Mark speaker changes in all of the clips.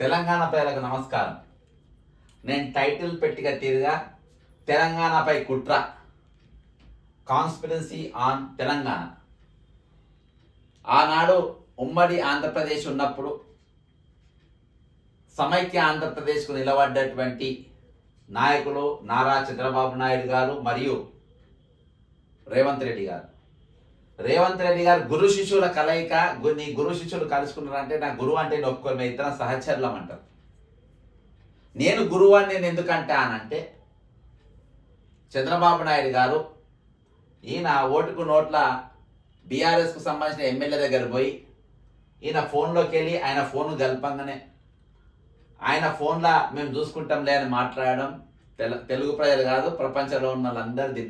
Speaker 1: తెలంగాణ ప్రజలకు నమస్కారం. నేను టైటిల్ పెట్టిగా తీరుగా తెలంగాణపై కుట్ర. Conspiracy on Telangana. ఆనాడు ఉమ్మడి ఆంధ్రప్రదేశ్ ఉన్నప్పుడు సమైక్య ఆంధ్రప్రదేశ్కు నిలబడ్డటువంటి నాయకులు నారా చంద్రబాబు నాయుడు గారు మరియు రేవంత్ రెడ్డి గారు. రేవంత్ రెడ్డి గారు గురు శిష్యుల కలయిక నీ గురు శిష్యులు కలుసుకున్నారంటే నా గురువు అంటే నేను ఒప్పుకోరు సహచరులం అంటారు. నేను గురువు అని నేను ఎందుకంటా అనంటే చంద్రబాబు నాయుడు గారు ఈయన ఓటుకు నోట్ల బీఆర్ఎస్కు సంబంధించిన ఎమ్మెల్యే దగ్గర పోయి ఈయన ఫోన్లోకి వెళ్ళి ఆయన ఫోన్ గల్పంగానే ఆయన ఫోన్లా మేము చూసుకుంటాంలే అని మాట్లాడడం తెలుగు ప్రజలు కాదు ప్రపంచంలో ఉన్న వాళ్ళందరూ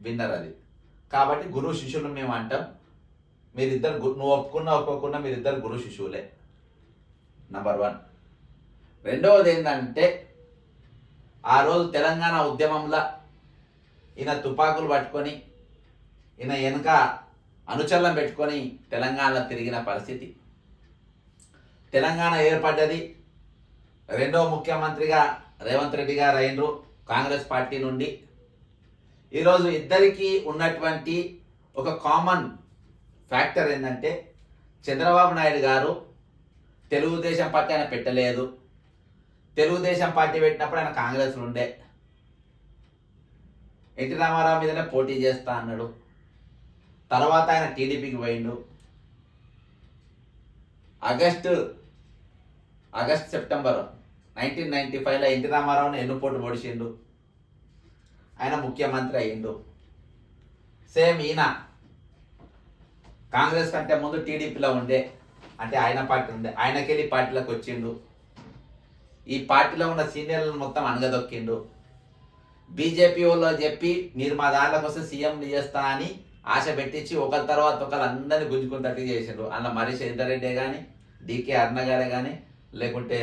Speaker 1: విన్నారు అది. కాబట్టి గురువు శిష్యులు మేము అంటాం మీరిద్దరు నువ్వు ఒప్పుకున్నా ఒప్పుకున్నా మీరిద్దరు గురు శిశువులే నంబర్ వన్ రెండవది ఏంటంటే ఆ రోజు తెలంగాణ ఉద్యమంలో ఈయన తుపాకులు పట్టుకొని ఈయన వెనుక అనుచరులను పెట్టుకొని తెలంగాణలో తిరిగిన పరిస్థితి. తెలంగాణ ఏర్పడ్డది రెండవ ముఖ్యమంత్రిగా రేవంత్ రెడ్డి గారు అయినరు కాంగ్రెస్ పార్టీ నుండి. ఈరోజు ఇద్దరికి ఉన్నటువంటి ఒక కామన్ ఫ్యాక్టర్ ఏంటంటే చంద్రబాబు నాయుడు గారు తెలుగుదేశం పార్టీ ఆయన పెట్టలేదు. తెలుగుదేశం పార్టీ పెట్టినప్పుడు ఆయన కాంగ్రెస్లో ఉండే. ఎన్టీ రామారావు మీదనే పోటీ చేస్తా అన్నాడు. తర్వాత ఆయన టీడీపీకి పోయిండు. August August September nineteen ninety ఫైవ్లో ఎన్టీ రామారావుని ఎన్నుపోటు పొడిచిండు. ఆయన ముఖ్యమంత్రి అయ్యిండు. సేమ్ ఈయన. కాంగ్రెస్ కంటే ముందు టీడీపీలో ఉండే అంటే ఆయన పార్టీ ఉండే ఆయనకెళ్ళి పార్టీలోకి వచ్చిండు. ఈ పార్టీలో ఉన్న సీనియర్లను మొత్తం అనగదొక్కిండు బీజేపీ వాళ్ళు చెప్పి మీరు మా దాంట్లో కోసం సీఎం చేస్తా అని ఆశ పెట్టించి ఒకరి తర్వాత ఒకరు అందరిని గుంజుకున్నట్టు చేసిండ్రు. అందులో మరి రెడ్డి కానీ డికే అరుణ గారే కానీ లేకుంటే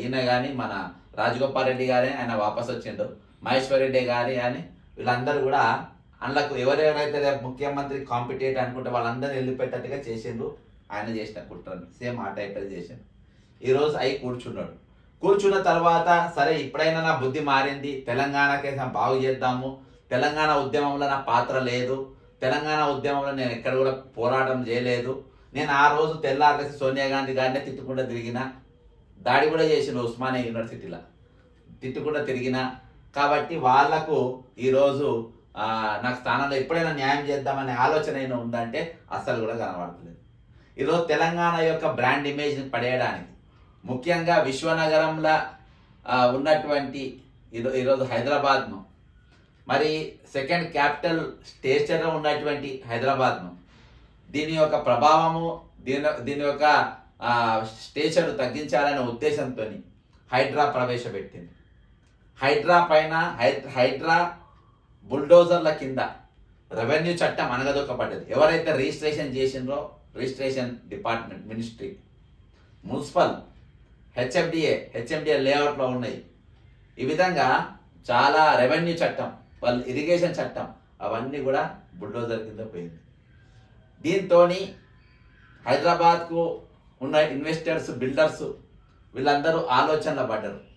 Speaker 1: ఈయన కానీ మన రాజగోపాల్ రెడ్డి గారే ఆయన వాపస్ వచ్చిండు మహేశ్వర్ రెడ్డి గారి అని వీళ్ళందరూ కూడా అందులో ఎవరెవరైతే రేపు ముఖ్యమంత్రి కాంపిటేట్ అనుకుంటే వాళ్ళందరూ వెళ్ళిపోయేటట్టుగా చేసిండ్రు. ఆయన చేసిన కుట్రని సేమ్ ఆ టైప్ చేసిండు. ఈరోజు అయి కూర్చున్నాడు. కూర్చున్న తర్వాత సరే ఇప్పుడైనా నా బుద్ధి మారింది. తెలంగాణకే బాగు చేద్దాము. తెలంగాణ ఉద్యమంలో నా పాత్ర లేదు. తెలంగాణ ఉద్యమంలో నేను ఎక్కడ కూడా పోరాటం చేయలేదు. నేను ఆ రోజు తెల్లారేసి సోనియా గాంధీ గారినే తిట్టుకుంటూ తిరిగిన. దాడి కూడా చేసిన ఉస్మానియా యూనివర్సిటీలో. తిట్టుకుంటూ తిరిగిన. కాబట్టి వాళ్ళకు ఈరోజు నాకు స్థానంలో ఎప్పుడైనా న్యాయం చేద్దామనే ఆలోచన అయినా ఉందంటే అస్సలు కూడా కనబడుతుంది ఈరోజు తెలంగాణ యొక్క బ్రాండ్ ఇమేజ్ని పడేయడానికి ముఖ్యంగా విశ్వనగరంలో ఉన్నటువంటి ఈరో- ఈరోజు హైదరాబాద్ను మరి సెకండ్ క్యాపిటల్ స్టేషన్లో ఉన్నటువంటి హైదరాబాద్ను దీని యొక్క ప్రభావము దీని దీని యొక్క స్టేషన్ తగ్గించాలనే ఉద్దేశంతో హైడ్రా ప్రవేశపెట్టింది. హైడ్రా పైన హై- హైడ్రా బుల్డోజర్ల కింద రెవెన్యూ చట్టం అనగదొక్కబడ్డది. ఎవరైతే registration చేసిండ్రో registration department ministry municipal HMDA HMDA లేఅవుట్లో ఉన్నాయి. ఈ విధంగా చాలా రెవెన్యూ చట్టం వాళ్ళు ఇరిగేషన్ చట్టం అవన్నీ కూడా బుల్డోజర్ కింద పోయింది. దీంతో హైదరాబాద్కు ఉన్న ఇన్వెస్టర్స్ బిల్డర్స్ వీళ్ళందరూ ఆలోచనలో పడ్డారు.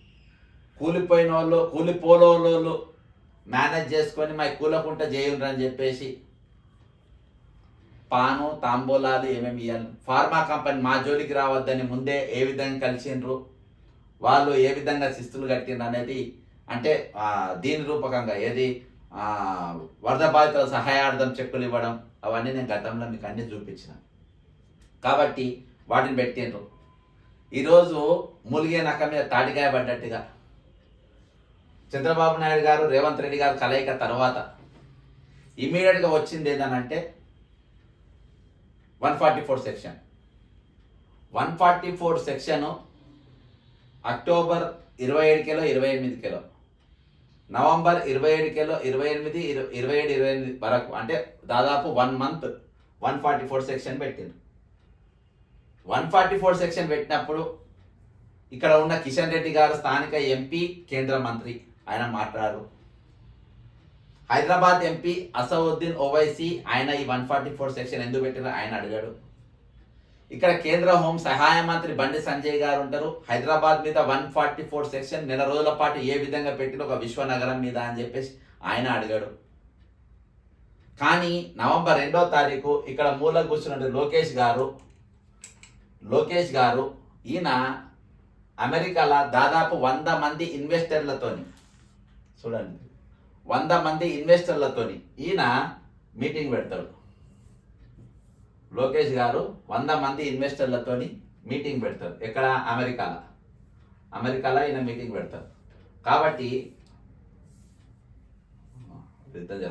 Speaker 1: కూలిపోయిన వాళ్ళు కూలిపోలోళ్ళు మేనేజ్ చేసుకొని మా కూలకుంట చేయండి అని చెప్పేసి పాను తాంబూలాలు ఏమేమి ఇవ్వాలి ఫార్మా కంపెనీ మా జోలికి రావద్దని ముందే ఏ విధంగా కలిసిండ్రు? వాళ్ళు ఏ విధంగా శిస్తులు కట్టిండ్రు అనేది అంటే దీని రూపకంగా ఏది? వరద బాధితుల సహాయార్థం చెక్కులు ఇవ్వడం అవన్నీ నేను గతంలో మీకు అన్ని చూపించిన. కాబట్టి వాటిని పెట్టిండ్రు. ఈరోజు ములిగే నక్క మీద తాటికాయ పడ్డట్టుగా చంద్రబాబు నాయుడు గారు రేవంత్ రెడ్డి గారు కలయిక తర్వాత ఇమీడియట్గా వచ్చింది ఏంటనంటే one forty four section. One forty four section October ఇరవై ఏడుకెలో ఇరవై ఎనిమిది కిలో నవంబర్ ఇరవై ఏడుకెలో ఇరవై ఎనిమిది ఇరవై ఏడు ఇరవై ఎనిమిది వరకు అంటే దాదాపు one month one forty four section పెట్టింది. వన్ ఫార్టీ ఫోర్ సెక్షన్ పెట్టినప్పుడు ఇక్కడ ఉన్న కిషన్ రెడ్డి గారు స్థానిక ఎంపీ కేంద్ర మంత్రి. ఆయన మాట్లాడారు. హైదరాబాద్ ఎంపీ అసౌద్దీన్ ఓవైసీ ఆయన ఈ వన్ ఫార్టీ ఫోర్ సెక్షన్ ఎందుకు పెట్టారో ఆయన అడిగాడు. ఇక్కడ కేంద్ర హోం సహాయ మంత్రి బండి సంజయ్ గారు ఉంటారు. హైదరాబాద్ మీద వన్ ఫార్టీ ఫోర్ సెక్షన్ నెల రోజుల పాటు ఏ విధంగా పెట్టిన ఒక విశ్వనగరం మీద అని చెప్పేసి ఆయన అడిగాడు. కానీ నవంబర్ రెండో తారీఖు ఇక్కడ మూల కూర్చున్న లోకేష్ గారు లోకేష్ గారు ఈయన అమెరికాలో దాదాపు వంద మంది ఇన్వెస్టర్లతోని చూడండి. వంద మంది ఇన్వెస్టర్లతోని ఈయన మీటింగ్ పెడతాడు. లోకేష్ గారు వంద మంది ఇన్వెస్టర్లతోని మీటింగ్ పెడతారు. ఎక్కడ? అమెరికాలో. అమెరికాలో ఈయన మీటింగ్ పెడతారు. కాబట్టి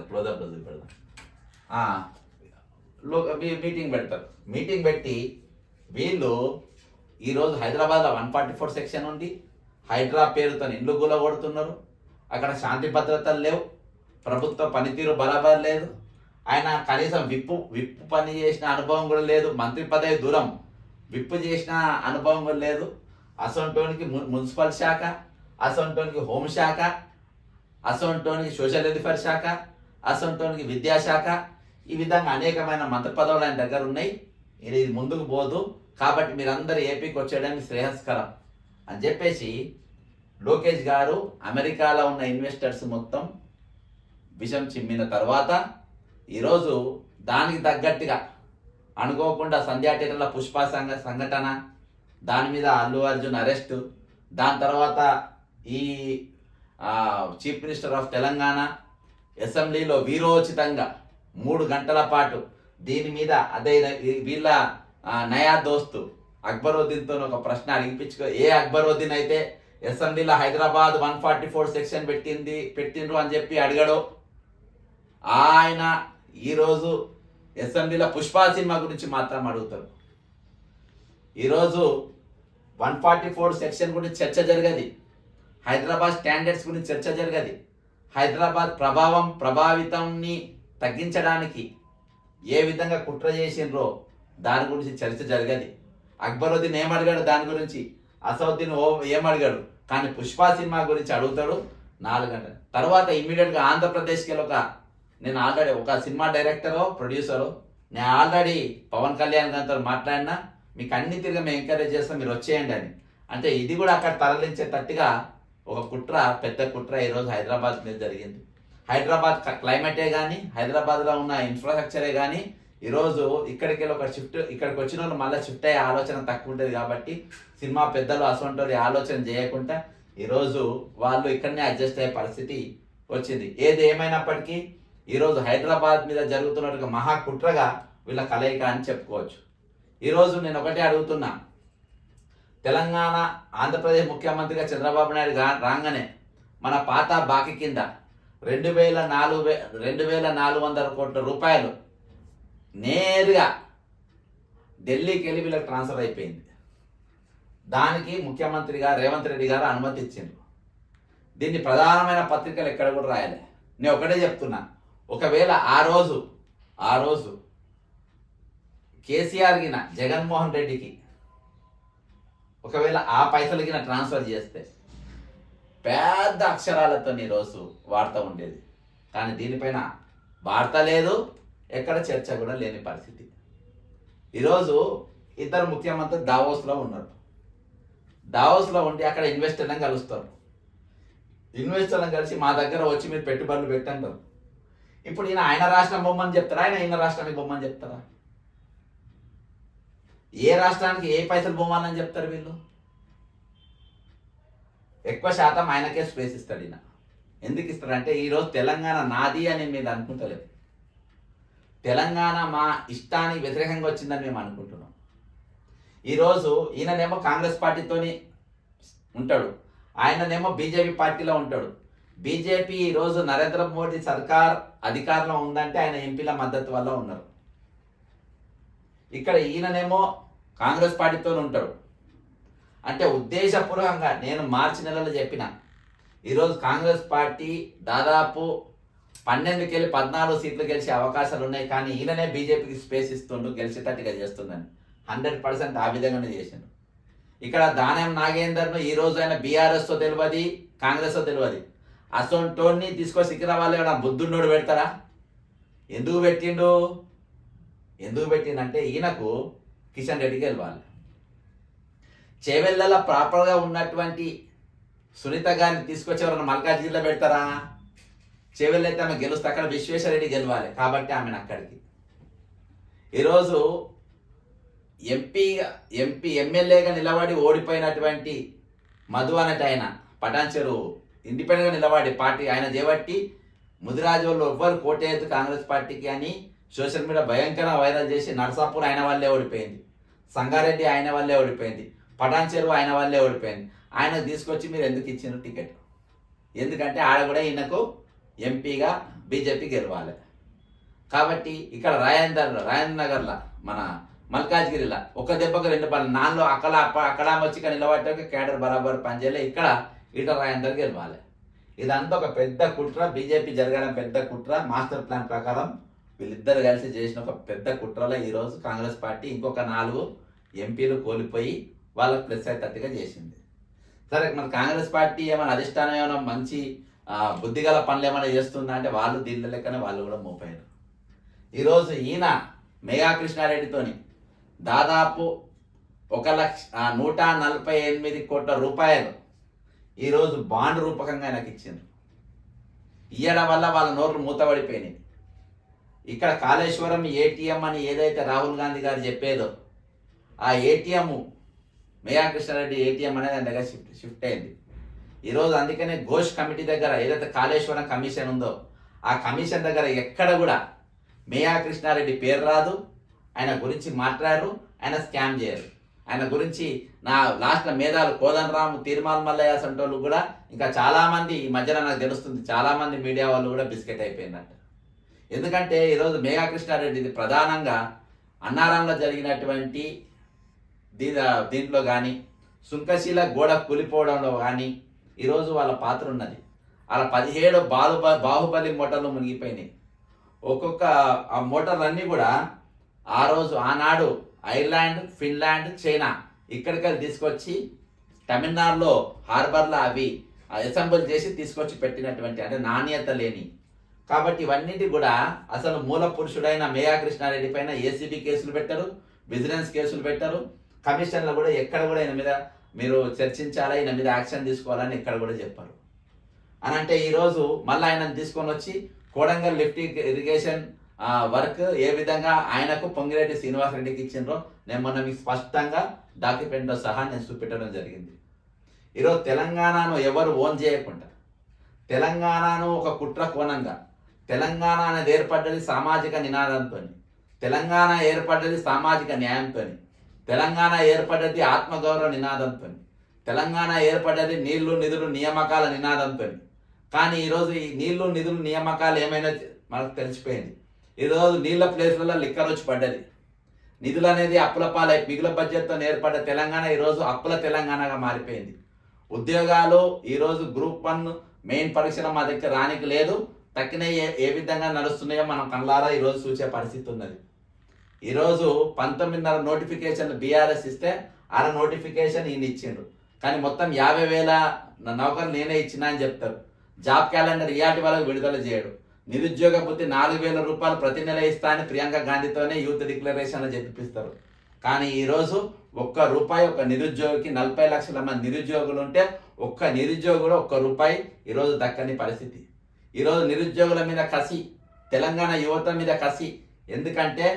Speaker 1: క్లోజప్ పెడతాం మీటింగ్ పెడతారు. మీటింగ్ పెట్టి వీళ్ళు ఈరోజు హైదరాబాద్లో వన్ ఫార్టీ ఫోర్ సెక్షన్ ఉంది. హైడ్రా పేరుతో ఇండ్లు గుల కొడుతున్నారు. అక్కడ శాంతి భద్రతలు లేవు. ప్రభుత్వ పనితీరు బరాబర్ లేదు. ఆయన కనీసం విప్పు విప్పు పని చేసిన అనుభవం కూడా లేదు. మంత్రి పదవి దూరం. విప్పు చేసిన అనుభవం కూడా లేదు. అసొంటోనికి మున్సిపల్ శాఖ అసొంటోనికి హోంశాఖ అసొంటోనికి సోషల్ వెల్ఫేర్ శాఖ అసొంటోనికి విద్యాశాఖ ఈ విధంగా అనేకమైన మంత్రి పదవులు ఆయన దగ్గర ఉన్నాయి. ఇది ముందుకు పోదు. కాబట్టి మీరందరూ ఏపీకి వచ్చేయడానికి శ్రేయస్కరం అని చెప్పేసి లోకేష్ గారు అమెరికాలో ఉన్న ఇన్వెస్టర్స్ మొత్తం విషం చిమ్మిన తర్వాత ఈరోజు దానికి తగ్గట్టుగా అనుకోకుండా సంధ్యా టీటర్ల పుష్ప సంఘ సంఘటన దాని మీద అల్లు అర్జున్ అరెస్టు దాని తర్వాత ఈ చీఫ్ మినిస్టర్ ఆఫ్ తెలంగాణ అసెంబ్లీలో వీరోచితంగా మూడు గంటల పాటు దీని మీద అదే వీళ్ళ నయా దోస్తు అక్బరుద్దీన్తో ఒక ప్రశ్న అడిగిపించుకో ఏ అక్బరుద్దీన్ అయితే అసెంబ్లీలో Hyderabad one forty four section పెట్టింది పెట్టిండ్రు అని చెప్పి అడిగాడు. ఆయన ఈరోజు అసెంబ్లీలో పుష్ప సినిమా గురించి మాత్రం అడుగుతారు ఈరోజు వన్ ఫార్టీ ఫోర్ సెక్షన్ గురించి చర్చ జరగది. హైదరాబాద్ స్టాండర్డ్స్ గురించి చర్చ జరగది. హైదరాబాద్ ప్రభావం ప్రభావితంని తగ్గించడానికి ఏ విధంగా కుట్ర చేసిండ్రో దాని గురించి చర్చ జరగది. అక్బరుద్దీన్ ఏం అడిగాడు దాని గురించి? అసౌద్దీన్ ఓ ఏం అడిగాడు? కానీ పుష్ప సినిమా గురించి అడుగుతాడు నాలుగు గంటలు. తర్వాత ఇమీడియట్గా ఆంధ్రప్రదేశ్కి వెళ్ళి ఒక నేను ఆల్రెడీ ఒక సినిమా డైరెక్టరో ప్రొడ్యూసరో నేను ఆల్రెడీ పవన్ కళ్యాణ్ గారితో మాట్లాడినా. మీకు అన్ని తిరిగి మేము ఎంకరేజ్ చేస్తాం మీరు వచ్చేయండి అని. అంటే ఇది కూడా అక్కడ తరలించేటట్టుగా ఒక కుట్ర పెద్ద కుట్ర ఈరోజు హైదరాబాద్ మీద జరిగింది. హైదరాబాద్ క్లైమేటే కానీ హైదరాబాద్లో ఉన్న ఇన్ఫ్రాస్ట్రక్చరే కానీ ఈరోజు ఇక్కడికి వెళ్ళి ఒక షిఫ్ట్ ఇక్కడికి వచ్చిన వాళ్ళు మళ్ళీ షిఫ్ట్ అయ్యే ఆలోచన తక్కువ ఉంటుంది కాబట్టి సినిమా పెద్దలు అసొంటి ఆలోచన చేయకుండా ఈరోజు వాళ్ళు ఇక్కడనే అడ్జస్ట్ అయ్యే పరిస్థితి వచ్చింది. ఏది ఏమైనప్పటికీ ఈరోజు హైదరాబాద్ మీద జరుగుతున్నట్టుగా మహా కుట్రగా వీళ్ళ కలయిక అని చెప్పుకోవచ్చు. ఈరోజు నేను ఒకటే అడుగుతున్నా. తెలంగాణ ఆంధ్రప్రదేశ్ ముఖ్యమంత్రిగా చంద్రబాబు నాయుడు రాగానే మన పాత బాకీ కింద రెండు వేల నాలుగు వే రెండు వేల నాలుగు వందల కోట్ల రూపాయలు నేరుగా ఢిల్లీకి వెళ్ళి వీళ్ళకి ట్రాన్స్ఫర్ అయిపోయింది. దానికి ముఖ్యమంత్రిగా రేవంత్ రెడ్డి గారు అనుమతి ఇచ్చిండ్రు. దీన్ని ప్రధానమైన పత్రికలు ఎక్కడ కూడా రాయలే. నేను ఒకటే చెప్తున్నా. ఒకవేళ ఆ రోజు ఆ రోజు కేసీఆర్ గిన జగన్మోహన్ రెడ్డికి ఒకవేళ ఆ పైసలు గిన ట్రాన్స్ఫర్ చేస్తే పెద్ద అక్షరాలతో ఈరోజు వార్త ఉండేది. కానీ దీనిపైన వార్త లేదు. ఎక్కడ చర్చ కూడా లేని పరిస్థితి. ఈరోజు ఇద్దరు ముఖ్యమంత్రి దావోస్లో ఉన్నారు. దావోస్లో ఉండి అక్కడ ఇన్వెస్టర్లను కలుస్తారు. ఇన్వెస్టర్లను కలిసి మా దగ్గర వచ్చి మీరు పెట్టుబడులు పెట్టంటారు. ఇప్పుడు ఈయన ఆయన రాష్ట్రం బొమ్మని చెప్తారా? ఆయన ఈయన రాష్ట్రానికి బొమ్మని చెప్తారా? ఏ రాష్ట్రానికి ఏ పైసలు బొమ్మాలని చెప్తారు వీళ్ళు? ఎక్కువ శాతం ఆయనకే స్పేస్ ఇస్తాడు ఈయన. ఎందుకు ఇస్తారంటే ఈరోజు తెలంగాణ నాది అని మీరు అనుకుంటలేదు తెలంగాణ మా ఇష్టానికి వ్యతిరేకంగా వచ్చిందని మేము అనుకుంటున్నాం. ఈరోజు ఈయననేమో కాంగ్రెస్ పార్టీతోని ఉంటాడు. ఆయననేమో బీజేపీ పార్టీలో ఉంటాడు. బీజేపీ ఈరోజు నరేంద్ర మోడీ సర్కార్ అధికారంలో ఉందంటే ఆయన ఎంపీల మద్దతు వల్ల ఉన్నారు. ఇక్కడ ఈయననేమో కాంగ్రెస్ పార్టీతో ఉంటాడు. అంటే ఉద్దేశపూర్వకంగా నేను మార్చి నెలలో చెప్పిన ఈరోజు కాంగ్రెస్ పార్టీ దాదాపు పన్నెండుకి వెళ్ళి పద్నాలుగు సీట్లు గెలిచే అవకాశాలు ఉన్నాయి కానీ ఈయననే బీజేపీకి స్పేస్ ఇస్తుండు గెలిచేటట్టుగా చేస్తుందని. హండ్రెడ్ పర్సెంట్ ఆ విధంగానే చేసిండు. ఇక్కడ దానం నాగేందర్ను ఈ రోజు ఆయన బీఆర్ఎస్తో తెలియదు కాంగ్రెస్తో తెలియదు అసోంటోన్ని తీసుకొని సికింద్రాబాద్లో ఏమైనా బుద్ధుండోడు పెడతారా ఎందుకు పెట్టిండు? ఎందుకు పెట్టిండంటే ఈయనకు కిషన్ రెడ్డికి వెళ్ళాలి చేవెళ్ళలో ప్రాపర్గా ఉన్నటువంటి సునీత గారిని తీసుకొచ్చి ఎవరైనా మల్కాజ్గిరిలో పెడతారా? చేవెళ్ళ అయితే ఆమె గెలుస్తే అక్కడ విశ్వేశ్వరరెడ్డి గెలవాలి. కాబట్టి ఆమెను అక్కడికి. ఈరోజు ఎంపీగా ఎంపీ ఎమ్మెల్యేగా నిలబడి ఓడిపోయినటువంటి మధు అనేటి ఆయన పటాన్చెరు ఇండిపెండెంట్గా నిలబడి పార్టీ ఆయన చేపట్టి ముదిరాజు వాళ్ళు ఎవ్వరు కోటేయద్దు కాంగ్రెస్ పార్టీకి అని సోషల్ మీడియా భయంకరంగా వైరల్ చేసి నర్సాపూర్ ఆయన వల్లే ఓడిపోయింది. సంగారెడ్డి ఆయన వల్లే ఓడిపోయింది. పటాన్ చెరువు ఆయన వల్లే ఓడిపోయింది. ఆయన తీసుకొచ్చి మీరు ఎందుకు ఇచ్చిన టికెట్? ఎందుకంటే ఆడ కూడా ఈయనకు ఎంపీగా బీజేపీ గెలవాలి. కాబట్టి ఇక్కడ రాయందర్ రాయందర్ నగర్లో మన మల్కాజ్గిరిలో ఒక దెబ్బకు రెండు పనులు నాలుగు అక్కడ అక్కడ వచ్చి ఇక్కడ నిలబడ్డాక కేడర్ బరాబర్ పనిచేయలే ఇక్కడ ఇట రాయందర్ గెలవాలి. ఇదంతా ఒక పెద్ద కుట్ర బీజేపీ జరగడం పెద్ద కుట్ర మాస్టర్ ప్లాన్ ప్రకారం వీళ్ళిద్దరు కలిసి చేసిన ఒక పెద్ద కుట్రలో ఈరోజు కాంగ్రెస్ పార్టీ ఇంకొక నాలుగు ఎంపీలు కోల్పోయి వాళ్ళకి ప్లస్ అయ్యేటట్టుగా చేసింది. సరే మన కాంగ్రెస్ పార్టీ ఏమైనా అధిష్టానం ఏమైనా మంచి బుద్ధిగల పనులు ఏమైనా చేస్తుందా అంటే వాళ్ళు దీని లెక్కనే వాళ్ళు కూడా మోపారు ఈరోజు ఈయన మెగా కృష్ణారెడ్డితోని దాదాపు ఒక లక్ష నూట నలభై ఎనిమిది కోట్ల రూపాయలు ఈరోజు బాండ్ రూపకంగా ఆయనకి ఇచ్చిండ్రు. ఇయ్యడం వల్ల వాళ్ళ నోట్లు మూతపడిపోయినాయి ఇక్కడ కాళేశ్వరం ఏటీఎం అని ఏదైతే రాహుల్ గాంధీ గారు చెప్పేదో ఆ ఏటీఎం మేఘాకృష్ణారెడ్డి ఏటీఎం అనేది ఆయన దగ్గర షిఫ్ట్ షిఫ్ట్ అయింది. ఈరోజు అందుకనే ఘోష్ కమిటీ దగ్గర ఏదైతే కాళేశ్వరం కమిషన్ ఉందో ఆ కమిషన్ దగ్గర ఎక్కడ కూడా మేయా కృష్ణారెడ్డి పేరు రాదు ఆయన గురించి మాట్లాడరు ఆయన స్కామ్ చేయరు. ఆయన గురించి నా లాస్ట్ మేధాలు కోదండరాము తీర్మాన్ మల్లయ్య సంటోళ్ళు కూడా ఇంకా చాలామంది ఈ మధ్యన నాకు తెలుస్తుంది చాలామంది మీడియా వాళ్ళు కూడా బిస్కెట్ అయిపోయిందంట ఎందుకంటే ఈరోజు మేఘా కృష్ణారెడ్డిది ప్రధానంగా అన్నారంలో జరిగినటువంటి దీ దీంట్లో కానీ సుంకశీల గోడ కూలిపోవడంలో కానీ ఈరోజు వాళ్ళ పాత్ర ఉన్నది. అలా పదిహేడు బాలు బాహుబలి మూటలు మునిగిపోయినాయి. ఒక్కొక్క ఆ మూటలన్నీ కూడా ఆ రోజు ఆనాడు ఐర్లాండ్ ఫిన్లాండ్ చైనా ఇక్కడికి తీసుకొచ్చి తమిళనాడులో హార్బర్లో అవి అసెంబుల్ చేసి తీసుకొచ్చి పెట్టినటువంటి అంటే నాణ్యత లేని. కాబట్టి ఇవన్నిటి కూడా అసలు మూల పురుషుడైన మేయా కృష్ణారెడ్డి పైన ఏసీబీ కేసులు పెట్టారు విజిలెన్స్ కేసులు పెట్టారు కమిషన్లు కూడా ఎక్కడ కూడా ఆయన మీద మీరు చర్చించాలా? ఈయన మీద యాక్షన్ తీసుకోవాలని ఇక్కడ కూడా చెప్పారు. అని అంటే ఈరోజు మళ్ళీ ఆయన తీసుకొని వచ్చి కోడంగల్ లిఫ్ట్ ఇరిగేషన్ వర్క్ ఏ విధంగా ఆయనకు పొంగిరెడ్డి శ్రీనివాసరెడ్డికి ఇచ్చిండ్రో నేను మొన్న మీకు స్పష్టంగా డాక్యుమెంట్తో సహా నేను చూపెట్టడం జరిగింది. ఈరోజు తెలంగాణను ఎవరు ఓన్ చేయకుండా తెలంగాణను ఒక కుట్ర కోణంగా తెలంగాణ అనేది ఏర్పడ్డది సామాజిక నినాదంతో తెలంగాణ ఏర్పడ్డది సామాజిక న్యాయంతో తెలంగాణ ఏర్పడ్డది ఆత్మగౌరవ నినాదంతో తెలంగాణ ఏర్పడ్డది నీళ్ళు నిధులు నియామకాల నినాదంతో కానీ ఈరోజు ఈ నీళ్ళు నిధులు నియామకాలు ఏమైనా మనకు తెలిసిపోయింది. ఈరోజు నీళ్ళ ప్లేస్లలో లిక్కర్ వచ్చి పడ్డది. నిధులు అనేది అప్పుల పాలై మిగుల బడ్జెట్తో ఏర్పడ్డ తెలంగాణ ఈరోజు అప్పుల తెలంగాణగా మారిపోయింది. ఉద్యోగాలు ఈరోజు గ్రూప్ వన్ మెయిన్ పరీక్షలు మా దగ్గర రానికి లేదు. తక్కిన ఏ ఏ విధంగా నడుస్తున్నాయో మనం కళ్ళారా ఈరోజు చూసే పరిస్థితి ఉన్నది. ఈరోజు పంతొమ్మిదిన్నర నోటిఫికేషన్ బీఆర్ఎస్ ఇస్తే అర నోటిఫికేషన్ ఈయన ఇచ్చిండ్రు కానీ మొత్తం యాభై వేల నౌకర్లు నేనే ఇచ్చినా అని చెప్తారు. జాబ్ క్యాలెండర్ ఇయాటి వాళ్ళకి విడుదల చేయడు. నిరుద్యోగ బుద్ధి నాలుగు వేల రూపాయలు ప్రతి నెల ఇస్తా అని ప్రియాంక గాంధీతోనే యూత్ డిక్లరేషన్ చెప్పిస్తారు. కానీ ఈరోజు ఒక్క రూపాయి ఒక నిరుద్యోగికి నలభై లక్షల మంది నిరుద్యోగులు ఉంటే ఒక్క నిరుద్యోగుడు ఒక్క రూపాయి ఈరోజు దక్కని పరిస్థితి. ఈరోజు నిరుద్యోగుల మీద కసి తెలంగాణ యువత మీద కసి. ఎందుకంటే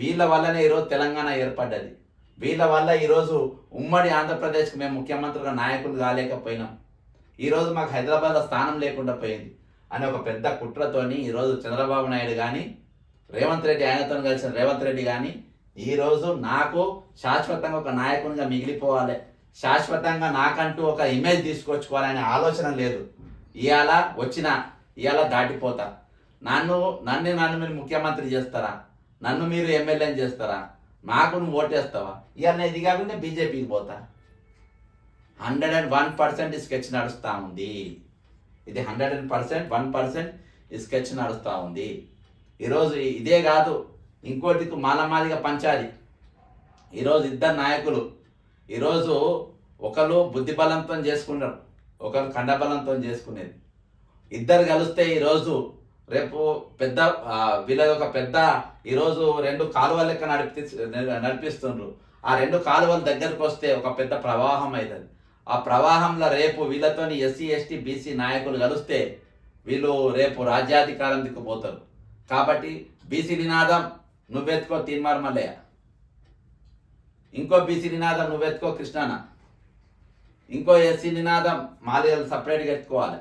Speaker 1: వీళ్ళ వల్లనే ఈరోజు తెలంగాణ ఏర్పడ్డది. వీళ్ళ వల్ల ఈరోజు ఉమ్మడి ఆంధ్రప్రదేశ్కి మేము ముఖ్యమంత్రిగా నాయకులు కాలేకపోయినాం. ఈరోజు మాకు హైదరాబాద్లో స్థానం లేకుండా పోయింది. అనే ఒక పెద్ద కుట్రతోని ఈరోజు చంద్రబాబు నాయుడు కానీ రేవంత్ రెడ్డి ఆయనతో కలిసిన రేవంత్ రెడ్డి కానీ ఈరోజు నాకు శాశ్వతంగా ఒక నాయకునిగా మిగిలిపోవాలి. శాశ్వతంగా నాకంటూ ఒక ఇమేజ్ తీసుకొచ్చుకోవాలనే ఆలోచన లేదు. ఇవాళ వచ్చిన ఇవాళ దాటిపోతా. నన్ను నన్ను నన్ను మీరు ముఖ్యమంత్రి చేస్తారా? నన్ను మీరు ఎమ్మెల్యేని చేస్తారా? నాకు నువ్వు ఓటేస్తావా? ఇవాళ నేను ఇది కాకుండా బీజేపీకి పోతా. Hundred and one percent sketch నడుస్తూ ఉంది. ఇది hundred and percent one percent ఈ స్కెచ్ నడుస్తూ ఉంది. ఈరోజు ఇదే కాదు ఇంకోటికి మాలమాదిగా పంచాలి. ఈరోజు ఇద్దరు నాయకులు ఈరోజు ఒకరు బుద్ధి బలంతో చేసుకున్నారు ఒకరు కండబలంతో చేసుకునేది. ఇద్దరు కలిస్తే ఈరోజు రేపు పెద్ద వీళ్ళది ఒక పెద్ద ఈరోజు రెండు కాలువల లెక్క నడిపి నడిపిస్తుండ్రు. ఆ రెండు కాలువల దగ్గరకు వస్తే ఒక పెద్ద ప్రవాహం అవుతుంది ఆ ప్రవాహంలో రేపు వీళ్ళతోని ఎస్సీ ఎస్టీ బీసీ నాయకులు కలిస్తే వీళ్ళు రేపు రాజ్యాధికారం దిక్కుపోతారు కాబట్టి బీసీ నినాదం నువ్వెత్తుకో తీన్మార్ మల్లయ్య. ఇంకో బీసీ నినాదం నువ్వెత్తుకో కృష్ణాన ఇంకో ఎస్సీ నినాదం మాదిగలు సపరేట్గా ఎత్తుకోవాలి.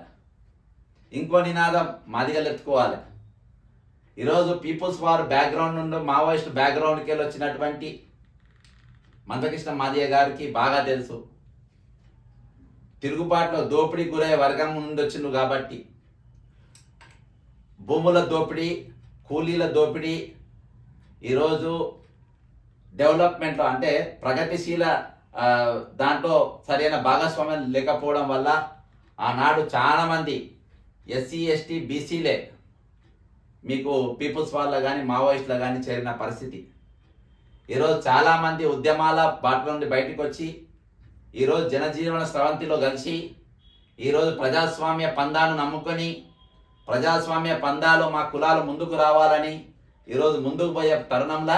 Speaker 1: ఇంకో నినాదం మాదిగలు ఎత్తుకోవాలి. ఈరోజు పీపుల్స్ వార్ బ్యాక్గ్రౌండ్ నుండి మావోయిస్ట్ బ్యాక్గ్రౌండ్కి వెళ్ళి వచ్చినటువంటి మందకృష్ణ మాదిగ గారికి బాగా తెలుసు. తిరుగుబాటులో దోపిడీ గురయ్యే వర్గం నుండి వచ్చిండు కాబట్టి భూముల దోపిడీ కూలీల దోపిడీ ఈరోజు డెవలప్మెంట్లో అంటే ప్రగతిశీల దాంట్లో సరైన భాగస్వామ్యం లేకపోవడం వల్ల ఆనాడు చాలామంది ఎస్సీ ఎస్టీ బీసీలే. మీకు పీపుల్స్ వాళ్ళ కానీ మావోయిస్టులు కానీ చేరిన పరిస్థితి. ఈరోజు చాలామంది ఉద్యమాల బాట నుండి బయటకు వచ్చి ఈరోజు జనజీవన స్రవంతిలో కలిసి ఈరోజు ప్రజాస్వామ్య పందాను నమ్ముకొని ప్రజాస్వామ్య పందాలు మా కులాలు ముందుకు రావాలని ఈరోజు ముందుకు పోయే తరుణంలో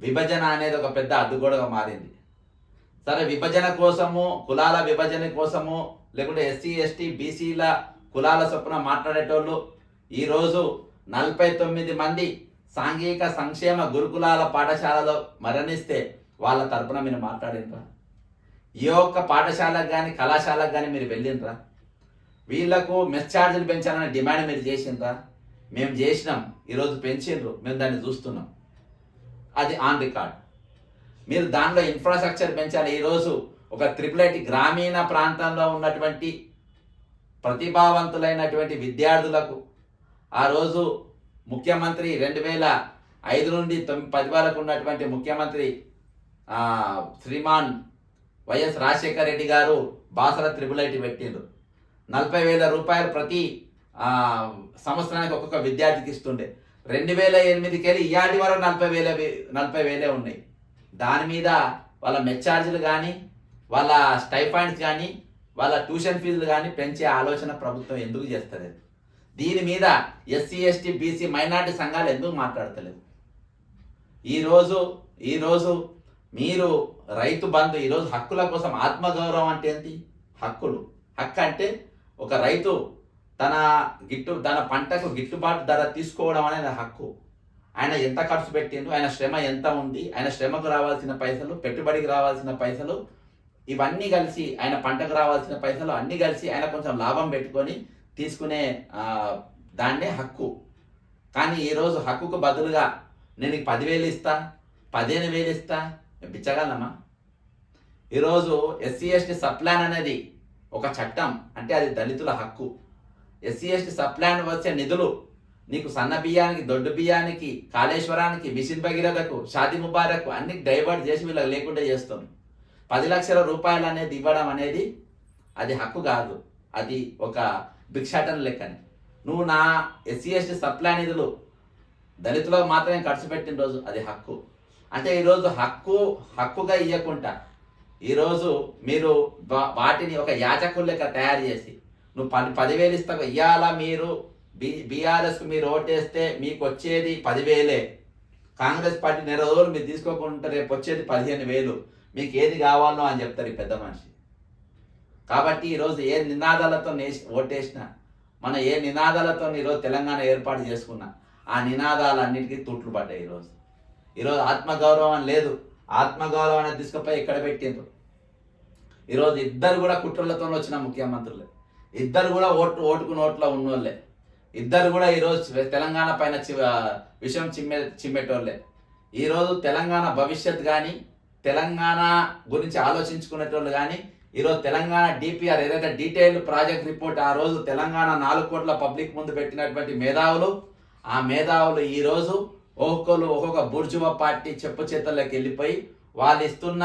Speaker 1: విభజన అనేది ఒక పెద్ద అడ్డుగోడగా మారింది. సరే విభజన కోసము కులాల విభజన కోసము లేకుంటే ఎస్సీ ఎస్టీ బీసీల కులాల చొప్పున మాట్లాడేటోళ్ళు ఈరోజు నలభై తొమ్మిది మంది సాంఘిక సంక్షేమ గురుకులాల పాఠశాలలో మరణిస్తే వాళ్ళ తరపున మీరు మాట్లాడినరా ఏ ఒక్క పాఠశాలకు కానీ కళాశాలకు కానీ మీరు వెళ్ళినరా వీళ్ళకు మెస్ ఛార్జీలు పెంచాలనే డిమాండ్ మీరు చేసిండ్రా? మేము చేసినాం ఈరోజు పెంచిండ్రు మేము దాన్ని చూస్తున్నాం. అది ఆన్ రికార్డ్. మీరు దానిలో ఇన్ఫ్రాస్ట్రక్చర్ పెంచాలి. ఈరోజు ఒక త్రిపుల్ ఐటీ గ్రామీణ ప్రాంతంలో ఉన్నటువంటి ప్రతిభావంతులైనటువంటి విద్యార్థులకు ఆ రోజు ముఖ్యమంత్రి రెండు వేల ఐదు నుండి తొమ్మిది పది వరకు ఉన్నటువంటి ముఖ్యమంత్రి శ్రీమాన్ వైఎస్ రాజశేఖర రెడ్డి గారు బాసర త్రిపుల్ ఐటీ పెట్టిండ్రు. నలభై వేల రూపాయలు ప్రతి సంవత్సరానికి ఒక్కొక్క విద్యార్థికి ఇస్తుండే. రెండు వేల ఎనిమిదికి వెళ్ళి ఇయాటి వరకు నలభై వేల నలభై వేలే ఉన్నాయి. దాని మీద వాళ్ళ మెచ్చార్జీలు కానీ వాళ్ళ స్టైఫాండ్స్ కానీ వాళ్ళ ట్యూషన్ ఫీజులు కానీ పెంచే ఆలోచన ప్రభుత్వం ఎందుకు చేస్తలేదు? దీని మీద ఎస్సీ ఎస్టీ బీసీ మైనార్టీ సంఘాలు ఎందుకు మాట్లాడతలేదు? ఈరోజు ఈరోజు మీరు రైతు బంధు ఈరోజు హక్కుల కోసం ఆత్మగౌరవం అంటే ఏంటి? హక్కులు. హక్కు అంటే ఒక రైతు తన గిట్టు తన పంటకు గిట్టుబాటు ధర తీసుకోవడం అనేది హక్కు. ఆయన ఎంత ఖర్చు పెట్టిండు ఆయన శ్రమ ఎంత ఉంది ఆయన శ్రమకు రావాల్సిన పైసలు పెట్టుబడికి రావాల్సిన పైసలు ఇవన్నీ కలిసి ఆయన పంటకు రావాల్సిన పైసలు అన్నీ కలిసి ఆయన కొంచెం లాభం పెట్టుకొని తీసుకునే దాన్నే హక్కు. కానీ ఈరోజు హక్కుకు బదులుగా నేను పదివేలు ఇస్తా పదిహేను వేలు ఇస్తా పిచ్చగలమా ఈరోజు ఎస్సీ ఎస్టీ సప్లాన్ అనేది ఒక చట్టం. అంటే అది దళితుల హక్కు. ఎస్సీ ఎస్టీ సప్లాన్ వచ్చే నిధులు నీకు సన్న బియ్యానికి దొడ్డు బియ్యానికి కాళేశ్వరానికి మిషన్ భగీరథకు షాది ముబారక్ అన్ని డైవర్ట్ చేసి వీళ్ళకి లేకుండా చేస్తాం పది లక్షల రూపాయలు అనేది ఇవ్వడం అనేది అది హక్కు కాదు. అది ఒక భిక్షాటన లెక్కని. నువ్వు నా ఎస్సీ ఎస్టీ సప్లై నిధులు దళితులకు మాత్రమే ఖర్చు పెట్టిన రోజు అది హక్కు. అంటే ఈరోజు హక్కు హక్కుగా ఇవ్వకుండా ఈరోజు మీరు వాటిని ఒక యాచకుల లెక్క తయారు చేసి నువ్వు పది పదివేలు ఇస్తావు ఇవాళ మీరు? బి బీఆర్ఎస్కు మీరు ఓటేస్తే మీకు వచ్చేది పదివేలే. కాంగ్రెస్ పార్టీ నెల రోజులు మీరు తీసుకోకుండా రేపు వచ్చేది పదిహేను వేలు. మీకు ఏది కావాలో అని చెప్తారు ఈ పెద్ద మనిషి. కాబట్టి ఈరోజు ఏ నినాదాలతో ఓటేసినా మన ఏ నినాదాలతో ఈరోజు తెలంగాణ ఏర్పాటు చేసుకున్నా ఆ నినాదాలన్నిటికీ తుట్లు పడ్డాయి ఈరోజు. ఈరోజు ఆత్మగౌరవం అని లేదు. ఆత్మగౌరవం అనేది తీసుకుపోయి ఇక్కడ పెట్టిండ్రు? ఈరోజు ఇద్దరు కూడా కుట్రలతో వచ్చిన ముఖ్యమంత్రులే. ఇద్దరు కూడా ఓటు ఓటుకు నోట్లో ఉన్నోళ్ళే. ఇద్దరు కూడా ఈరోజు తెలంగాణ పైన చి విషయం చిమ్మె చిమ్మెటోళ్ళే. ఈరోజు తెలంగాణ భవిష్యత్ కానీ తెలంగాణ గురించి ఆలోచించుకునేటోళ్ళు కానీ ఈరోజు తెలంగాణ డిపిఆర్ ఏదైతే డీటెయిల్ ప్రాజెక్ట్ రిపోర్ట్ ఆ రోజు తెలంగాణ నాలుగు కోట్ల పబ్లిక్ ముందు పెట్టినటువంటి మేధావులు ఆ మేధావులు ఈరోజు ఒక్కొక్కరు ఒక్కొక్క బుర్జువ పార్టీ చెప్పు చేతల్లోకి వెళ్ళిపోయి వాళ్ళు ఇస్తున్న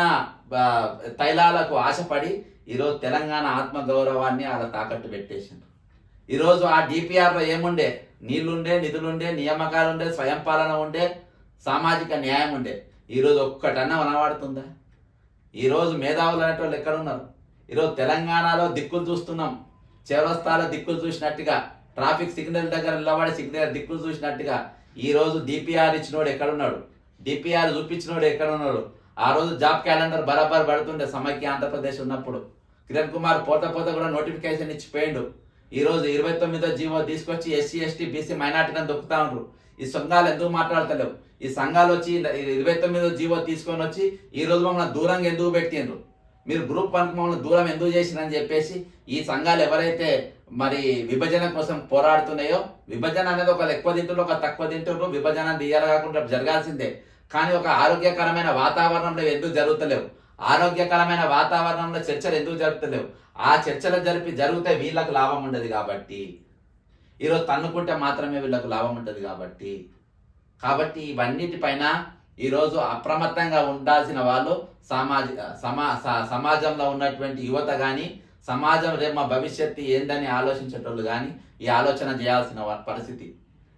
Speaker 1: తైలాలకు ఆశపడి ఈరోజు తెలంగాణ ఆత్మ గౌరవాన్ని అలా తాకట్టు పెట్టేసిండ్రు. ఈరోజు ఆ డిపిఆర్లో ఏముండే? నీళ్ళుండే నిధులుండే నియామకాలు ఉండే స్వయం పాలన ఉండే సామాజిక న్యాయం ఉండే. ఈరోజు ఒక్కటన్నా కనబడుతుందా ఈరోజు మేధావులు అనేటోళ్ళు ఎక్కడున్నారు? ఈరోజు తెలంగాణలో దిక్కులు చూస్తున్నాం. చౌరస్తాలో దిక్కులు చూసినట్టుగా ట్రాఫిక్ సిగ్నల్ దగ్గర నిలబడి సిగ్నల్ దిక్కులు చూసినట్టుగా ఈరోజు డిపిఆర్ ఇచ్చినోడు ఎక్కడున్నాడు? డిపిఆర్ చూపించినోడు ఎక్కడున్నాడు? ఆ రోజు జాబ్ క్యాలెండర్ బరాబర్ పడుతుండే సమైక్య ఆంధ్రప్రదేశ్ ఉన్నప్పుడు. కిరణ్ కుమార్ పోత పోత కూడా నోటిఫికేషన్ ఇచ్చి పోయిండు. ఈరోజు ఇరవై తొమ్మిదో జీవో తీసుకొచ్చి ఎస్సీ ఎస్టీ బీసీ మైనార్టీలను దొక్కుతా ఉండ్రు. ఈ సొంగాలు ఎందుకు మాట్లాడతలేవు? ఈ సంఘాలు వచ్చి ఇరవై తొమ్మిదో జీవో తీసుకొని వచ్చి ఈ రోజు మమ్మల్ని దూరంగా ఎందుకు పెట్టిండ్రు? మీరు గ్రూప్ వన్ మమ్మల్ని దూరం ఎందుకు చేసిందని చెప్పేసి ఈ సంఘాలు ఎవరైతే మరి విభజన కోసం పోరాడుతున్నాయో విభజన అనేది ఒక ఎక్కువ తింటుండ్రు ఒక తక్కువ తింటుండ్రు విభజన తీయాలి కాకుండా జరగాల్సిందే. కానీ ఒక ఆరోగ్యకరమైన వాతావరణంలో ఎందుకు జరుగుతలేవు? ఆరోగ్యకరమైన వాతావరణంలో చర్చలు ఎందుకు జరుపుతలేవు ఆ చర్చలు జరిపి జరిగితే వీళ్ళకు లాభం ఉండదు కాబట్టి ఈరోజు తన్నుకుంటే మాత్రమే వీళ్ళకు లాభం ఉంటుంది కాబట్టి కాబట్టి ఇవన్నిటిపైన ఈరోజు అప్రమత్తంగా ఉండాల్సిన వాళ్ళు సామాజిక సమా స- సమాజంలో ఉన్నటువంటి యువత కానీ సమాజం రేపు మా భవిష్యత్తు ఏందని ఆలోచించేటోళ్ళు కానీ ఈ ఆలోచన చేయాల్సిన పరిస్థితి.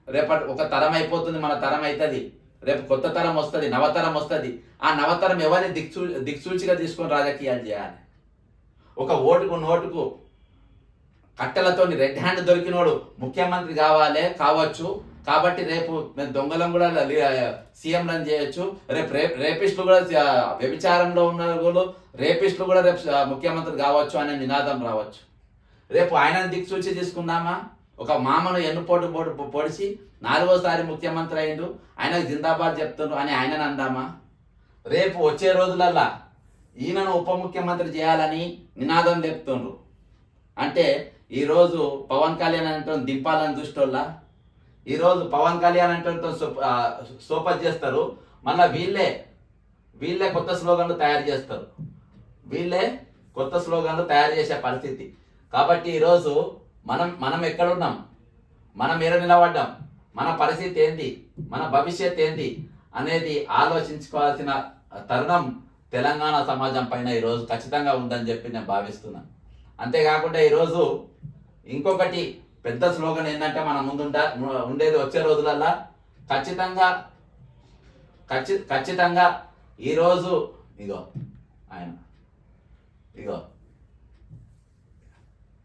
Speaker 1: రేపటి ఒక తరం అయిపోతుంది మన తరం అవుతుంది రేపు కొత్త తరం వస్తుంది నవతరం వస్తుంది. ఆ నవతరం ఎవరిని దిక్సూ దిక్సూచిగా తీసుకొని రాజకీయాలు చేయాలి? ఒక ఓటుకు నోటుకు కట్టెలతోని రెడ్ హ్యాండ్ దొరికినోడు ముఖ్యమంత్రి కావాలి కావచ్చు. కాబట్టి రేపు మేము దొంగలం కూడా సీఎంలను చేయొచ్చు. రేపు రేప్ రేపిస్టులు కూడా వ్యభిచారంలో ఉన్న వాళ్ళు రేపిస్టులు కూడా రేపు ముఖ్యమంత్రి కావచ్చు అనే నినాదం రావచ్చు. రేపు ఆయనను దిక్సూచి తీసుకుందామా? ఒక మామను ఎన్నుపోటు పోటు పొడిచి నాలుగోసారి ముఖ్యమంత్రి అయిండు. ఆయనకు జిందాబాద్ చెప్తుండ్రు అని ఆయనను అందామా? రేపు వచ్చే రోజులల్లా ఈయనను ఉప ముఖ్యమంత్రి చేయాలని నినాదం చెప్తుండ్రు. అంటే ఈరోజు పవన్ కళ్యాణ్ అంటే దింపాలని దృష్టోళ్ళ ఈరోజు పవన్ కళ్యాణ్ అంటే సూపర్ చేస్తారు. మళ్ళీ వీళ్ళే వీళ్ళే కొత్త స్లోగన్లు తయారు చేస్తారు. వీళ్ళే కొత్త స్లోగన్లు తయారు చేసే పరిస్థితి. కాబట్టి ఈరోజు మనం మనం ఎక్కడున్నాం? మనం ఎర నిలబడ్డాం? మన పరిస్థితి ఏంటి? మన భవిష్యత్ ఏంటి? అనేది ఆలోచించుకోవాల్సిన తరుణం తెలంగాణ సమాజం పైన ఈరోజు ఖచ్చితంగా ఉందని చెప్పి నేను భావిస్తున్నాను. అంతేకాకుండా ఈరోజు ఇంకొకటి పెద్ద స్లోగన్ ఏంటంటే మన ముందుంట ఉండేది వచ్చే రోజులల్లా ఖచ్చితంగా ఖచ్చి ఖచ్చితంగా ఈరోజు ఇగో ఆయన ఇగో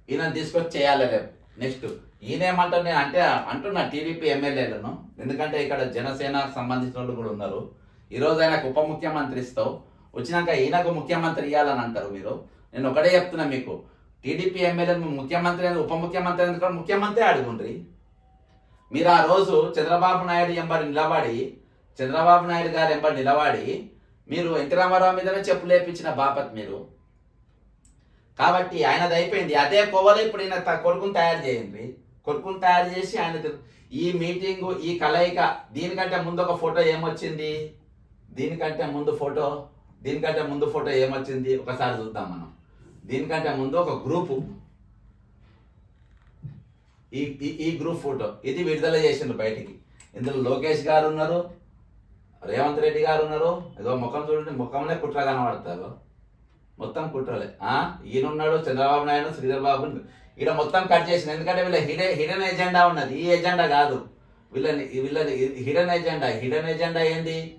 Speaker 1: ఈయన తీసుకొచ్చి చేయాలి రేపు నెక్స్ట్. ఈయనేమంటారు నేను అంటే అంటున్నా టీడీపీ ఎమ్మెల్యేలను ఎందుకంటే ఇక్కడ జనసేనకు సంబంధించిన వాళ్ళు కూడా ఉన్నారు. ఈరోజు ఆయనకు ఉప ముఖ్యమంత్రి ఇస్తావు వచ్చినాక ఈయనకు ముఖ్యమంత్రి ఇవ్వాలని అంటారు మీరు. నేను ఒకటే చెప్తున్నా మీకు టీడీపీ ఎమ్మెల్యేలు ముఖ్యమంత్రి అని ఉప ముఖ్యమంత్రి ఎందుకంటే ముఖ్యమంత్రి అడుగుండ్రి. మీరు ఆ రోజు చంద్రబాబు నాయుడు ఎంబడి నిలబడి చంద్రబాబు నాయుడు గారు ఎంబడి నిలబడి మీరు ఎన్టీ రామారావు మీదనే చెప్పు లేపించిన బాపత్ మీరు. కాబట్టి ఆయనది అయిపోయింది. అదే కోవలో ఇప్పుడు ఈయన త- కొడుకుని తయారు చేయండి. కొడుకుని తయారు చేసి ఆయన ఈ మీటింగు ఈ కలయిక దీనికంటే ముందు ఒక ఫోటో ఏమొచ్చింది? దీనికంటే ముందు ఫోటో దీనికంటే ముందు ఫోటో ఏమొచ్చింది? ఒకసారి చూద్దాం మనం. దీనికంటే ముందు ఒక గ్రూపు. ఈ ఈ- ఈ గ్రూప్ ఫోటో. ఇది విడుదల చేసిండ్రు బయటికి. ఇందులో లోకేష్ గారు ఉన్నారు రేవంత్ రెడ్డి గారు ఉన్నారు. ఏదో ముఖం చూడండి ముఖంలో కుట్ర కనబడతారు. మొత్తం కుట్రలే. ఆ ఈయనున్నాడు చంద్రబాబు నాయుడు శ్రీధర్ బాబు. ఈడ మొత్తం కట్ చేసింది ఎందుకంటే వీళ్ళ హిడెన్ హిడెన్ ఎజెండా ఉన్నది. ఈ ఎజెండా కాదు. వీళ్ళని వీళ్ళని హిడెన్ ఎజెండా. హిడెన్ ఎజెండా ఏంది?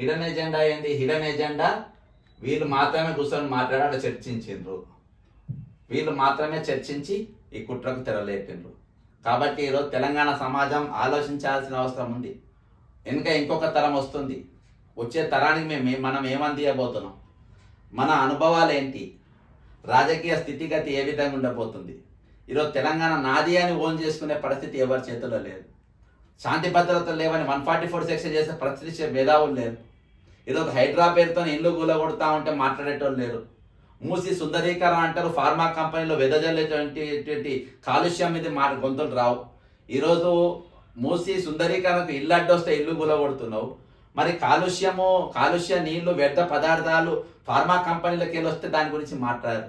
Speaker 1: హిడెన్ ఎజెండా ఏంది? హిడెన్ ఎజెండా వీళ్ళు మాత్రమే కూర్చొని మాట్లాడాలి చర్చించిండ్రు. వీళ్ళు మాత్రమే చర్చించి ఈ కుట్రకు తెరలేపిండ్రు. కాబట్టి ఈరోజు తెలంగాణ సమాజం ఆలోచించాల్సిన అవసరం ఉంది. వెనుక ఇంకొక తరం వస్తుంది. వచ్చే తరానికి మేము మనం ఏమందియబోతున్నాం? మన అనుభవాలు ఏంటి రాజకీయ స్థితిగతి ఏ విధంగా ఉండబోతుంది? ఈరోజు తెలంగాణ నాది అని ఓన్ చేసుకునే పరిస్థితి ఎవరి చేతిలో లేదు. శాంతి భద్రతలు లేవని వన్ ఫార్టీ ఫోర్ సెక్షన్ చేసే ప్రశ్నించే మేధావులు లేరు. ఈరోజు హైడ్రా పేరుతో ఇల్లు కూలగొడతా ఉంటే మాట్లాడేటోళ్ళు లేరు. మూసి సుందరీకరణ అంటారు ఫార్మా కంపెనీలో వెదజల్లేటువంటి కాలుష్యం మీద మాట గొంతులు రావు. ఈరోజు మూసి సుందరీకరణకు ఇల్లు అడ్డొస్తే ఇల్లు కూలగొడుతున్నావు. మరి కాలుష్యము కాలుష్య నీళ్ళు వ్యర్థ పదార్థాలు ఫార్మా కంపెనీలకు వెళ్ళి వస్తే దాని గురించి మాట్లాడారు.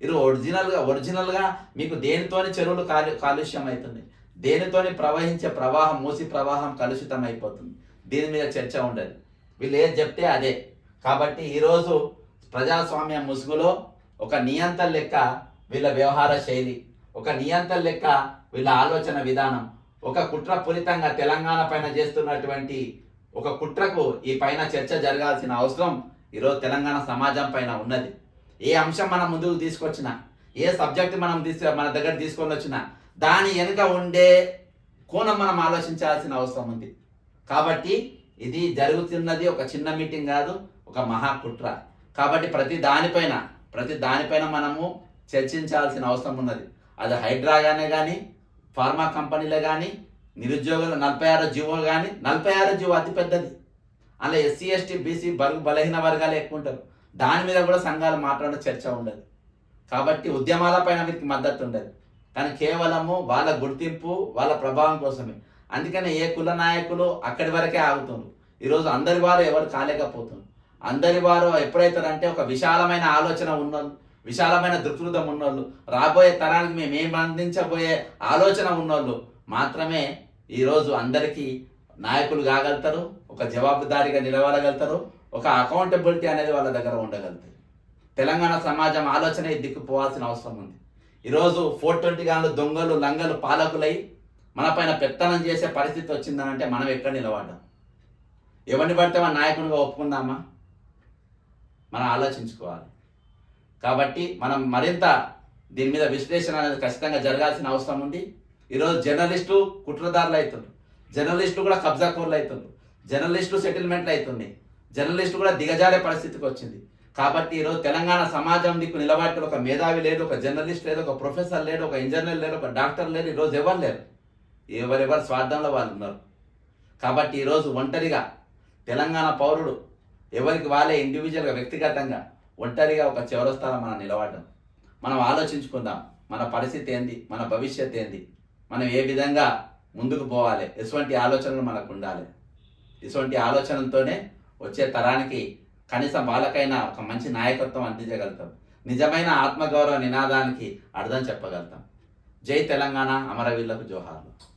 Speaker 1: ఇది ఒరిజినల్గా ఒరిజినల్గా మీకు దేనితోని చెరువులు కాలు కాలుష్యం అవుతుంది దేనితోని ప్రవహించే ప్రవాహం మూసి ప్రవాహం కలుషితం అయిపోతుంది దీని మీద చర్చ ఉండదు. వీళ్ళు ఏది చెప్తే అదే. కాబట్టి ఈరోజు ప్రజాస్వామ్య ముసుగులో ఒక నియంత లెక్క వీళ్ళ వ్యవహార శైలి ఒక నియంత లెక్క వీళ్ళ ఆలోచన విధానం ఒక కుట్రపూరితంగా తెలంగాణ పైన చేస్తున్నటువంటి ఒక కుట్రకు ఈ పైన చర్చ జరగాల్సిన అవసరం ఈరోజు తెలంగాణ సమాజం పైన ఉన్నది. ఏ అంశం మనం ముందుకు తీసుకొచ్చినా ఏ సబ్జెక్ట్ మనం తీసు మన దగ్గర తీసుకొని వచ్చినా దాని వెనుక ఉండే కోణం మనం ఆలోచించాల్సిన అవసరం ఉంది. కాబట్టి ఇది జరుగుతున్నది ఒక చిన్న మీటింగ్ కాదు ఒక మహాకుట్ర కాబట్టి ప్రతి దానిపైన ప్రతి దానిపైన మనము చర్చించాల్సిన అవసరం ఉన్నది. అది హైడ్రాగానే కానీ ఫార్మా కంపెనీలే కానీ నిరుద్యోగులు నలభై ఆరో జీవో కానీ నలభై ఆరో జీవో అతిపెద్దది అలా ఎస్సీ ఎస్టీ బీసీ బరుగు బలహీన వర్గాలు ఎక్కువ ఉంటారు. దాని మీద కూడా సంఘాలు మాట్లాడే చర్చ ఉండదు. కాబట్టి ఉద్యమాలపైన వీరికి మద్దతు ఉండదు. కానీ కేవలము వాళ్ళ గుర్తింపు వాళ్ళ ప్రభావం కోసమే. అందుకని ఏ కుల నాయకులు అక్కడి వరకే ఆగుతున్నారు ఈరోజు అందరి వారు ఎవరు కాలేకపోతున్నారు అందరి వారు ఎప్పుడైతారంటే ఒక విశాలమైన ఆలోచన ఉన్నోళ్ళు విశాలమైన దృక్పథం ఉన్నోళ్ళు రాబోయే తరానికి మేము ఏం అందించబోయే ఆలోచన ఉన్నోళ్ళు మాత్రమే ఈరోజు అందరికీ నాయకులు కాగలుగుతారు ఒక జవాబుదారీగా నిలబడగలుగుతారు ఒక అకౌంటబిలిటీ అనేది వాళ్ళ దగ్గర ఉండగలుగుతారు. తెలంగాణ సమాజం ఆలోచన దిక్కుపోవాల్సిన అవసరం ఉంది. ఈరోజు ఫోర్ ట్వంటీ గాను దొంగలు లంగలు పాలకులై మన పైన పెత్తనం చేసే పరిస్థితి వచ్చిందనంటే మనం ఎక్కడ నిలబడ్డాం? ఎవరిని పడితే మన నాయకునిగా ఒప్పుకుందామా? మనం ఆలోచించుకోవాలి. కాబట్టి మనం మరింత దీని మీద విశ్లేషణ అనేది ఖచ్చితంగా జరగాల్సిన అవసరం ఉంది. ఈరోజు జర్నలిస్టు కుట్రదారులు అవుతుండ్రు. జర్నలిస్టు కూడా కబ్జా కోర్లు అవుతుండ్రు. జర్నలిస్టు సెటిల్మెంట్లు అవుతుంది జర్నలిస్టు కూడా దిగజారే పరిస్థితికి వచ్చింది. కాబట్టి ఈరోజు తెలంగాణ సమాజం నీకు నిలబడితే ఒక మేధావి లేదు ఒక జర్నలిస్ట్ లేదు ఒక ప్రొఫెసర్ లేడు ఒక ఇంజనీర్ లేడు ఒక డాక్టర్ లేరు ఈరోజు ఎవరు లేరు? ఎవరెవరు స్వార్థంలో వాళ్ళు ఉన్నారు. కాబట్టి ఈరోజు ఒంటరిగా తెలంగాణ పౌరుడు ఎవరికి వాళ్ళే ఇండివిజువల్గా వ్యక్తిగతంగా ఒంటరిగా ఒక చివరస్థానం మనం నిలబడడం. మనం ఆలోచించుకుందాం మన పరిస్థితి ఏంది మన భవిష్యత్ ఏంది మనం ఏ విధంగా ముందుకు పోవాలి ఎటువంటి ఆలోచనలు మనకు ఉండాలి. ఇటువంటి ఆలోచనలతోనే వచ్చే తరానికి కనీసం వాళ్ళకైనా ఒక మంచి నాయకత్వం అందించగలుగుతాం. నిజమైన ఆత్మగౌరవ నినాదానికి అర్థం చెప్పగలుగుతాం. జై తెలంగాణ అమరవీరులకు జోహార్లు.